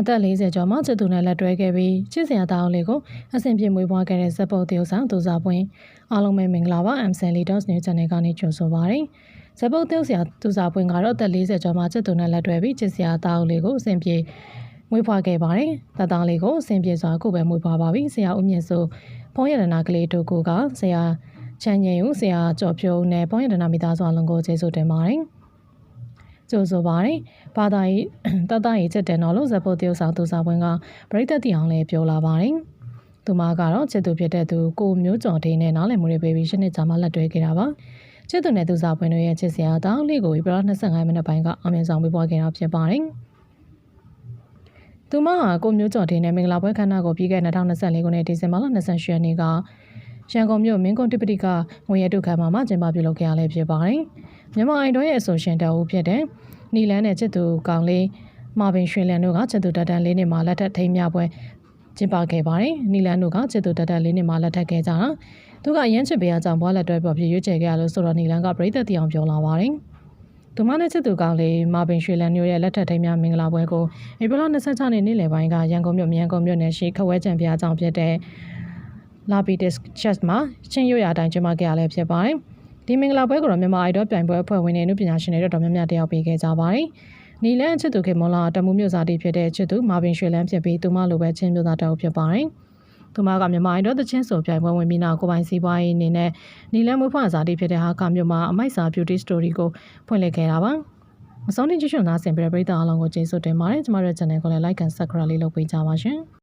အသက်40ကျော်မှချစ်သူနဲ့လက်တွဲခဲ့ပြီးချစ်စရာတောင်းလေးကိုအဆင်ပြေမွေးဖွားခဲ့တဲ့ဇက်ပုတ်တယောက်ဆောင်သူစားပွင့်အားလုံးပဲမင်္ဂလာပါ MSN Leaders New Channel ကနေကြိုဆိုပါရစေဇက်ပုတ်တယောက်ဆရာသူစားပွင့်ကတော့အသက်40ကျော်မှချစ်သူနဲ့လက်တွဲပြီးချစ်စရာတောင်းလေးကိုအဆင်ပြေမွေးဖွားခဲ့ပါတယ်တသားလေးကိုအဆင်ပြေစွာကိုပဲမွေးဖွားပါပြီဆရာဦးမြင့်စိုးဖုံးရတနာကလေးတို့ကဆရာချမ်းငယ်ဦးဆရာကျော်ဖြိုးနဲ့ဖုံးရတနာမိသားစုအလုံးကိုကျေးဇူးတင်ပါတယ် ကြိုဆိုပါတယ်။ဘာသာရေးတတရေးချက်တယ်နော်လို့ဇက်ဖို့တရုတ်ဆောင်သူစာပွင့်ကပရိသတ်တီအောင်လည်းပြောလာပါတယ်။သူမကတော့ချစ်သူဖြစ်တဲ့သူကိုမျိုးကျော်ဒိန်းနဲ့နားလည်မှုတွေပေးပြီးရှင်းနေကြမှာလက်တွဲခဲ့တာပါ။ချစ်သူနဲ့သူစာပွင့်တို့ရဲ့ချစ်စရာတောင်းလေးကိုပြီးတော့25မိနစ်ပိုင်းကအောင်မြင်ဆောင်ပေးပွားခဲ့တာဖြစ်ပါတယ်။သူမဟာကိုမျိုးကျော်ဒိန်းနဲ့မင်္ဂလာပွဲခမ်းနားကိုပြီးခဲ့2024ခုနှစ်ဒီဇင်ဘာလ28ရက်နေ့က ရန်ကုန်မြို့မင်းကွန်းတိပတိကငွေရတုခံမှာမှကျင်းပပြုလုပ်ခဲ့ရလဲဖြစ်ပါတယ်။မြန်မာအိုင်တော်ရဲ့အဆိုရှင်တအုပ်ဖြစ်တဲ့နီလန်းနဲ့ချစ်သူကောင်လေးမာဗင်ရွှေလန်တို့ကချစ်သူတတန်လေးနှစ်မှာလက်ထပ်ထိမ်းမြပွဲကျင်းပခဲ့ပါတယ်။နီလန်းတို့ကချစ်သူတတန်လေးနှစ်မှာလက်ထပ်ခဲ့ကြတာ။သူကအရန်ချစ်ပေးအကြောင်းဘွားလက်တွဲပေါ်ဖြစ်ရွေးချယ်ခဲ့ရလို့ဆိုတော့နီလန်းကပြည်သက်တီအောင်ပြောလာပါတယ်။သူမနဲ့ချစ်သူကောင်လေးမာဗင်ရွှေလန်တို့ရဲ့လက်ထပ်ထိမ်းမြမင်္ဂလာပွဲကိုဧပြီလ26ရက်နေ့နေ့လယ်ပိုင်းကရန်ကုန်မြို့မြန်ကုန်မြို့နယ်ရှိခဝဲကျံပြားကြောင်ဖြစ်တဲ့ လာပီတစ်ချက်မှာချင်းရွရအတိုင်းကျင်းပခဲ့ရလဲဖြစ်ပါတယ်။ဒီမင်္ဂလာပွဲကိုတော့မြန်မာအိုက်ဒေါပြိုင်ပွဲအဖွဲ့ဝင်တွေနုပညာရှင်တွေတော်တော်များများတက်ရောက်ပေးခဲ့ကြပါတယ်။နီလန်ချစ်သူခေမွန်လာတမှုမျိုးစားတီဖြစ်တဲ့ချစ်သူမာဗင်ရွှေလန်းဖြစ်ပြီးသူမလိုပဲချင်းမျိုးသားတောက်ဖြစ်ပါတယ်။သူမကမြန်မာအိုက်ဒေါသချင်းဆိုပြိုင်ပွဲဝင်ပြီးနောက်ကိုပိုင်စီးပွားရေးအနေနဲ့နီလန်မွေးဖွားစားတီဖြစ်တဲ့ဟာကမြို့မှာအမိုက်စာ beauty story ကိုဖွင့်လှစ်ခဲ့တာပါ။မဆုံးတင်ကြည့်ရှုနားဆင်ပြတဲ့ပရိသတ်အားလုံးကိုကျေးဇူးတင်ပါတယ်။ကျမတို့ channel ကိုလည်း like and subscribe လေးလုပ်ပေးကြပါရှင်။